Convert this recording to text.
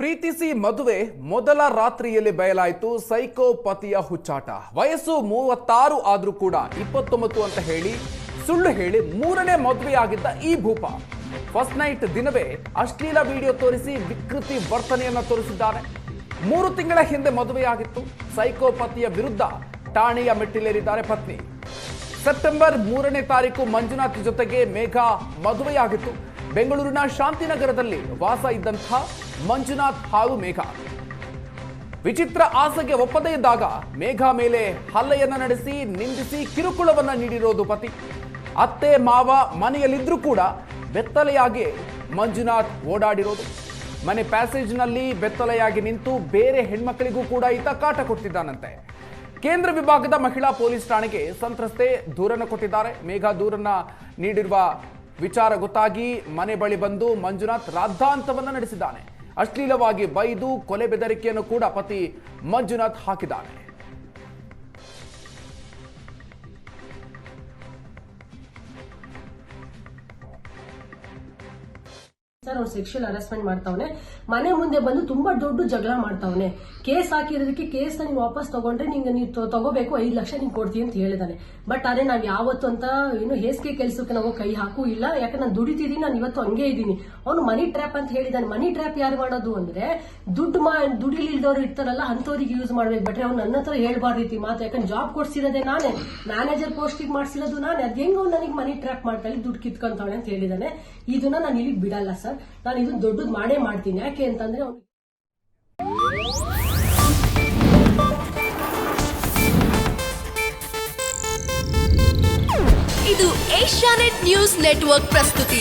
ಪ್ರೀತಿಸಿ ಮದುವೆ ಮೊದಲ ರಾತ್ರಿಯಲ್ಲಿ ಬಯಲಾಯಿತು ಸೈಕೋಪತಿಯ ಹುಚ್ಚಾಟ. ವಯಸ್ಸು ಮೂವತ್ತಾರು ಆದರೂ ಕೂಡ ಇಪ್ಪತ್ತೊಂಬತ್ತು ಅಂತ ಹೇಳಿ ಸುಳ್ಳು ಹೇಳಿ ಮೂರನೇ ಮದುವೆಯಾಗಿದ್ದ ಈ ಭೂಪ. ಫಸ್ಟ್ ನೈಟ್ ದಿನವೇ ಅಶ್ಲೀಲ ವಿಡಿಯೋ ತೋರಿಸಿ ವಿಕೃತಿ ವರ್ತನೆಯನ್ನು ತೋರಿಸಿದ್ದಾರೆ. ಮೂರು ತಿಂಗಳ ಹಿಂದೆ ಮದುವೆಯಾಗಿತ್ತು. ಸೈಕೋಪತಿಯ ವಿರುದ್ಧ ಠಾಣೆಯ ಮೆಟ್ಟಿಲೇರಿದ್ದಾರೆ ಪತ್ನಿ. ಸೆಪ್ಟೆಂಬರ್ ಮೂರನೇ ತಾರೀಕು ಮಂಜುನಾಥ್ ಜೊತೆಗೆ ಮೇಘಾ ಮದುವೆಯಾಗಿತ್ತು. ಬೆಂಗಳೂರಿನ ಶಾಂತಿನಗರದಲ್ಲಿ ವಾಸ ಇದ್ದಂಥ ಮಂಜುನಾಥ್ ಹಾಗೂ ಮೇಘ. ವಿಚಿತ್ರ ಆಸೆಗೆ ಒಪ್ಪದೇ ಇದ್ದಾಗ ಮೇಘ ಮೇಲೆ ಹಲ್ಲೆಯನ್ನ ನಡೆಸಿ ನಿಂದಿಸಿ ಕಿರುಕುಳವನ್ನ ನೀಡಿರೋದು ಪತಿ. ಅತ್ತೆ, ಮಾವ ಮನೆಯಲ್ಲಿದ್ರೂ ಕೂಡ ಬೆತ್ತಲೆಯಾಗಿ ಮಂಜುನಾಥ್ ಓಡಾಡಿರೋದು. ಮನೆ ಪ್ಯಾಸೇಜ್ನಲ್ಲಿ ಬೆತ್ತಲೆಯಾಗಿ ನಿಂತು ಬೇರೆ ಹೆಣ್ಮಕ್ಕಳಿಗೂ ಕೂಡ ಈತ ಕಾಟ ಕೊಡ್ತಿದ್ದಾನಂತೆ ಕೇಂದ್ರ ವಿಭಾಗದ ಮಹಿಳಾ ಪೊಲೀಸ್ ಠಾಣೆಗೆ ಸಂತ್ರಸ್ತೆ ದೂರನ್ನು ಕೊಟ್ಟಿದ್ದಾರೆ. ಮೇಘ ದೂರನ್ನ ನೀಡಿರುವ ವಿಚಾರ ಗೊತ್ತಾಗಿ ಮನೆ ಬಳಿ ಬಂದು ಮಂಜುನಾಥ್ ರಾದ್ಧಾಂತವನ್ನು ನಡೆಸಿದ್ದಾನೆ. ಅಶ್ಲೀಲವಾಗಿ ಬೈದು ಕೊಲೆ ಬೆದರಿಕೆಯನ್ನು ಕೂಡ ಪತಿ ಮಂಜುನಾಥ್ ಹಾಕಿದ್ದಾನೆ. ಸರ್ ಅವ್ನು ಸೆಕ್ಷುಯಲ್ ಹರಾಸ್ಮೆಂಟ್ ಮಾಡ್ತಾವನೆ. ಮನೆ ಮುಂದೆ ಬಂದು ತುಂಬಾ ದೊಡ್ಡ ಜಗಳ ಮಾಡ್ತಾವನೆ. ಕೇಸ್ ಹಾಕಿರೋದಕ್ಕೆ ಕೇಸ್ ನೀವು ವಾಪಸ್ ತಗೊಂಡ್ರೆ ನಿಂಗೆ ನೀವು ತಗೋಬೇಕು, ಐದು ಲಕ್ಷ ನಿಂಗೆ ಕೊಡ್ತೀನಿ ಅಂತ ಹೇಳಿದಾನೆ. ಬಟ್ ಅದೇ ನಾವ್ ಯಾವತ್ತು ಅಂತ ಏನು ಹೇಸಿಗೆ ಕೆಲ್ಸಕ್ಕೆ ನಾವು ಕೈ ಹಾಕು ಇಲ್ಲ. ಯಾಕಂದ್ರೆ ನಾನು ದುಡಿತಿದ್ದೀನಿ ನಾನು ಇವತ್ತು ಹಂಗೆ ಇದ್ದೀನಿ. ಅವನು ಮನಿ ಟ್ರ್ಯಾಪ್ ಅಂತ ಹೇಳಿದಾನೆ. ಮನಿ ಟ್ರ್ಯಾಪ್ ಯಾರು ಮಾಡೋದು ಅಂದ್ರೆ ದುಡ್ಡು ಮಾ ದುಡಿಲಿಲ್ದವ್ರು ಇರ್ತಾರಲ್ಲ ಅಂತವ್ರಿಗೆ ಯೂಸ್ ಮಾಡ್ಬೇಕು. ಬಟ್ರೆ ಅವ್ನು ನನ್ನ ಹತ್ರ ಹೇಳ್ಬಾರ್ದು ರೀತಿ ಮಾತು. ಯಾಕಂದ್ರೆ ಜಾಬ್ ಕೊಡ್ಸಿರೋದೇ ನಾನೇ. ಮ್ಯಾನೇಜರ್ ಪೋಸ್ಟಿಗೆ ಮಾಡಿಸಿರೋದು ನಾನೇ. ಅದ್ ಹೆಂಗ್ ನನಗೆ ಮನಿ ಟ್ರ್ಯಾಪ್ ಮಾಡ್ಕೊಳ್ಳಿ ದುಡ್ಡು ಕಿತ್ಕೊಂತವ್ನೆ ಅಂತ ಹೇಳಿದಾನೆ. ಇದನ್ನ ನಾನು ಇಲ್ಲಿಗೆ ಬಿಡಲ್ಲ ಸರ್. ನಾನು ಇದು ದೊಡ್ಡದು ಮಾಡೇ ಮಾಡ್ತೀನಿ. ಯಾಕೆ ಅಂತಂದ್ರೆ ಇದು ಏಷ್ಯಾನೆಟ್ ನ್ಯೂಸ್ ನೆಟ್ವರ್ಕ್ ಪ್ರಸ್ತುತಿ.